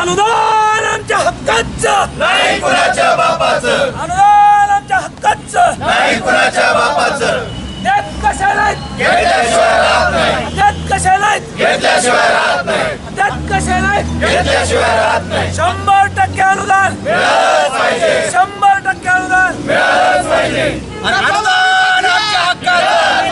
अनुदान आमच्या हक्काचं! नाही कुणाच्या बापाचं! अनुदान आमच्या हक्काचं! नाही कुणाच्या बापाचं! देत कशाला घेतल्याशिवाय राहत नाही. देत कशाला घेतल्याशिवाय राहत नाही. देत कशाला घेतल्याशिवाय राहत नाही. शंभर टक्के अनुदान मिळालंच पाहिजे शंभर टक्के अनुदान मिळालंच पाहिजे अनुदान आमच्या हक्काचं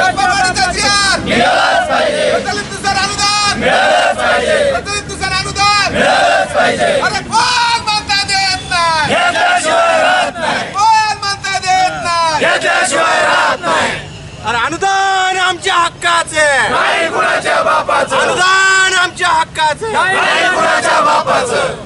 टप्पावाडीचा जियार निघालाच पाहिजे प्रचलित अनुदान मिळालंच पाहिजे प्रचलित अनुदान मिळालंच पाहिजे अरे कोण म्हणताय देत नाही घेतल्याशिवाय राहत नाही कोण म्हणताय देत नाही घेतल्याशिवाय राहत नाही अरे अनुदान आमच्या हक्काचं नाही कुणाच्या बापाचं. अनुदान आमच्या हक्काचं नाही कुणाच्या बापाचं.